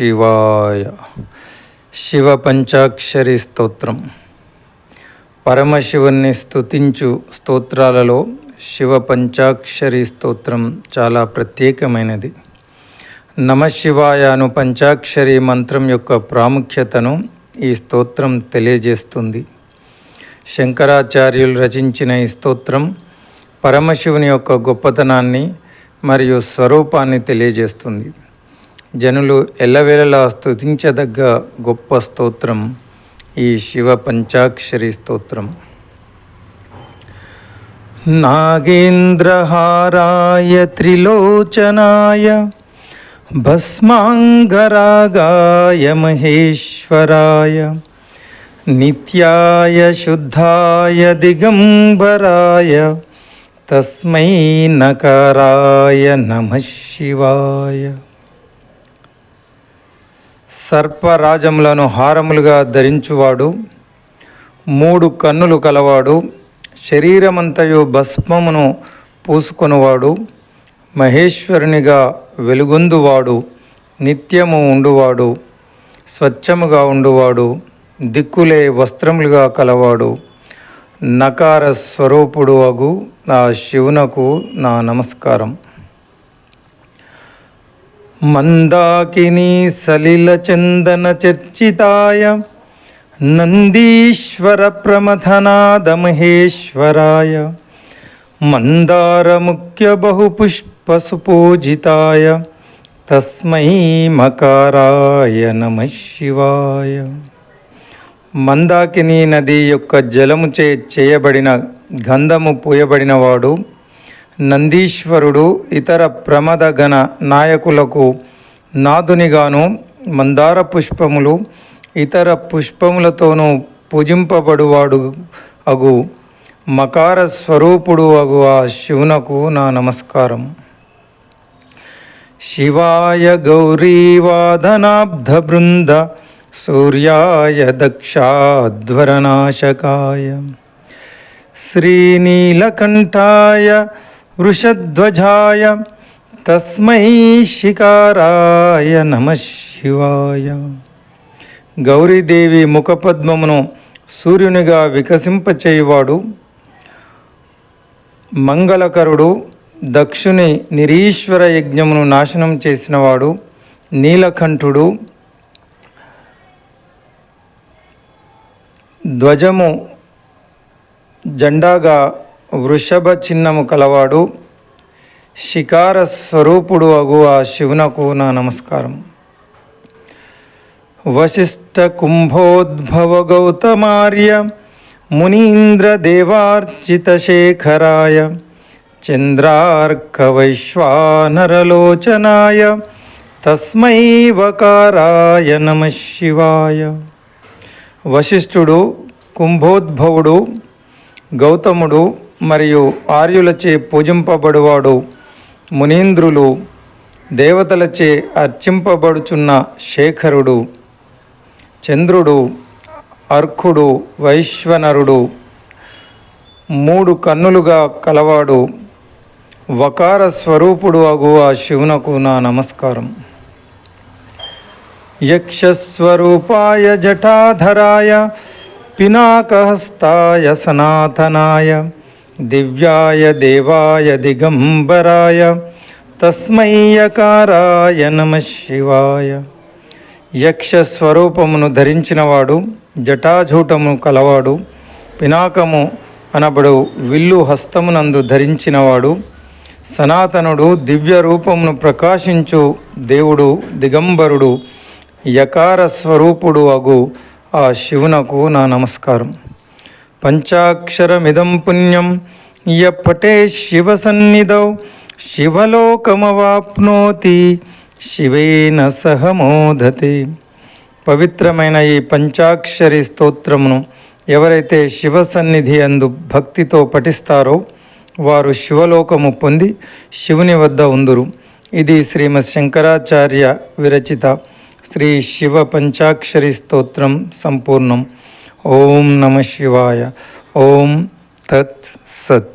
శివాయ. శివ పంచాక్షరి స్తోత్రం. పరమశివుణ్ణి స్తుతించు స్తోత్రాలలో శివ పంచాక్షరి స్తోత్రం చాలా ప్రత్యేకమైనది. నమశివాయ అను పంచాక్షరి మంత్రం యొక్క ప్రాముఖ్యతను ఈ స్తోత్రం తెలియజేస్తుంది. శంకరాచార్యులు రచించిన ఈ స్తోత్రం పరమశివుని యొక్క గొప్పతనాన్ని మరియు స్వరూపాన్ని తెలియజేస్తుంది. జనులు ఎల్లవేళలా స్తుతించదగ్గ గొప్ప స్తోత్రం ఈ శివ పంచాక్షరి స్తోత్రం. నాగేంద్రహారాయ త్రిలోచనాయ భస్మాంగరాగాయ మహేశ్వరాయ నిత్యాయ శుద్ధాయ దిగంబరాయ తస్మై నకారాయ నమ శివాయ. సర్పరాజములను హారములుగా ధరించువాడు మూడు కన్నులు కలవాడు శరీరమంతయు భస్మమును పూసుకొనువాడు మహేశ్వరునిగా వెలుగొందువాడు నిత్యము ఉండువాడు స్వచ్ఛముగా ఉండువాడు దిక్కులే వస్త్రములుగా కలవాడు. నకార స్వరూపుడు అగు ఆ శివునకు నా నమస్కారం. మందాకిని సలిల చందన చర్చితాయ నందీశ్వర ప్రమథనాదమహేశ్వరాయ మందార ముఖ్య బహుపుష్ప సుపూజితాయ తస్మై మకారాయ నమ శివాయ. మందాకిని నది యొక్క జలముచే చేయబడిన గంధము పూయబడినవాడు నందీశ్వరుడు ఇతర ప్రమదగణ నాయకులకు నాదునిగాను మందార పుష్పములు ఇతర పుష్పములతోనూ పూజింపబడువాడు అగు. మకార స్వరూపుడు అగు ఆ శివునకు నా నమస్కారం. శివాయ గౌరీవాదనాబ్ధ బృంద సూర్యాయ దక్షాధ్వరనాశకాయ శ్రీనీలకంఠాయ వృషధ్వజాయ తస్మై శికారాయ నమ శివాయ. గౌరీదేవి ముఖపద్మమును సూర్యునిగా వికసింపచేయువాడు. మంగళకరుడు దక్షుని నిరీశ్వర యజ్ఞమును నాశనం చేసినవాడు. నీలకంఠుడు ధ్వజము జెండాగా వృషభ చిహ్నము కలవాడు శికార స్వరూపుడు అగు ఆ శివునకు నా నమస్కారం. వశిష్ఠ కుంభోద్భవ గౌతమార్య మునీంద్ర దేవార్చిత శేఖరాయ చంద్రార్క వైశ్వానరలోచనాయ తస్మై వకారాయ నమ శివాయ. వశిష్ఠుడు కుంభోద్భవుడు గౌతముడు మరియు ఆర్యులచే పూజింపబడువాడు మునీంద్రులు దేవతలచే అర్చింపబడుచున్న శేఖరుడు చంద్రుడు అర్కుడు వైశ్వనరుడు మూడు కన్నులుగా కలవాడు వకార స్వరూపుడు అగు ఆ శివునకు నా నమస్కారం. యక్షస్వరూపాయ జటాధరాయ పినాకహస్తాయ సనాతనాయ దివ్యాయ దేవాయ దిగంబరాయ తస్మయ్యకారాయ నమ శివాయ యక్ష స్వరూపమును ధరించినవాడు జటాజూటము కలవాడు పినాకము అనబడు విల్లు హస్తమునందు ధరించినవాడు సనాతనుడు దివ్య రూపమును ప్రకాశించు దేవుడు దిగంబరుడు యకార స్వరూపుడు అగు ఆ శివునకు నా నమస్కారం. పంచాక్షరమిదం పుణ్యం. యపటే శివ సన్నిధౌ శివలోకమవాప్నోతి. శివేన సహ మోదతే. పవిత్రమైన ఈ పంచాక్షరి స్తోత్రమును ఎవరైతే శివ సన్నిధి అందు భక్తితో పఠిస్తారో వారు శివలోకము పొంది శివుని వద్ద ఉందురు. ఇది శ్రీమద్ శంకరాచార్య విరచిత శ్రీ శివ పంచాక్షరి స్తోత్రం సంపూర్ణం. ओम नमः शिवाय ओम तत्सत